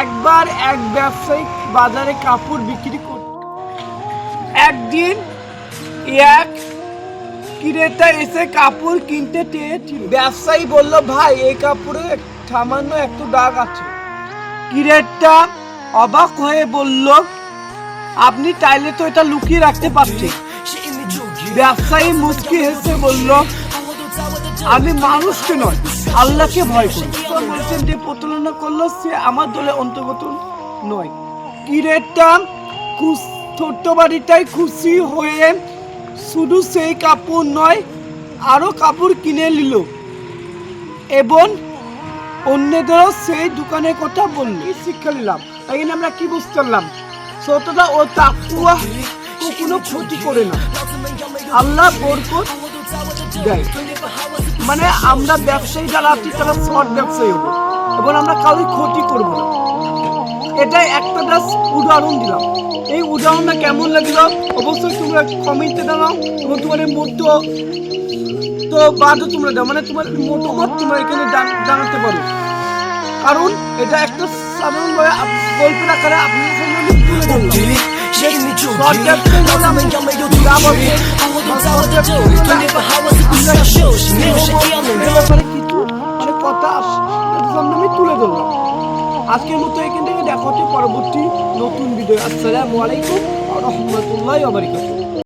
একবার এক ব্যবসায়িক বাজারে কাপড় বিক্রি করত একদিন এক ক্রেতা এসে কাপড় কিনতে চেয়েছিল। ব্যবসায়ী বলল, ভাই, এই কাপড়ে সামান্য একটু দাগ আছে। ক্রেতা অবাক হয়ে বলল, আপনি চাইলে তো এটা লুকিয়ে রাখতে পারছেন। ব্যবসায়ী মুচকি হেসে বলল, আমি মানুষকে নয় আল্লাহকে ভয় করি। বলছেন যে প্রতারণা করল সে আমার দলে অন্তর্গত নয়। কিরেটা খুশ- ছোট্ট বাড়িটাই খুশি হয়ে শুধু সেই কাপড় নয় আরও কাপড় কিনে নিল। এবং অন্যদেরও সেই দোকানের কথা বলল। শিক্ষা নিলাম। এখানে আমরা কি বুঝতে পারলাম? ছোটটা ও তাকুয়া কোনো ক্ষতি করে না। আল্লাহ বরকত দেয়। মানে আমরা ব্যবসায়ী যারা আছি তারা শর্ট ব্যবসায়ী হব এবং আমরা কারোর ক্ষতি করব না এটাই একটা জাস্ট উদাহরণ দিলাম এই উদাহরণটা কেমন লাগল অবশ্যই তোমরা কমেন্টে জানাও এবং তোমাদের মধ্য তো বাদও তোমরা দাও মানে তোমার মতামত তোমরা এখানে জানাতে পারো কারণ এটা একটা সাধারণভাবে গল্পের আকারে আপনাদের আমি তুলে ধরলাম আমি তুলে ধরলাম। আজকের মতো এখান থেকে দেখা হচ্ছে পরবর্তী নতুন ভিডিও আসসালামু আলাইকুম, রহমতুল্লাহ বারিকাতুহ।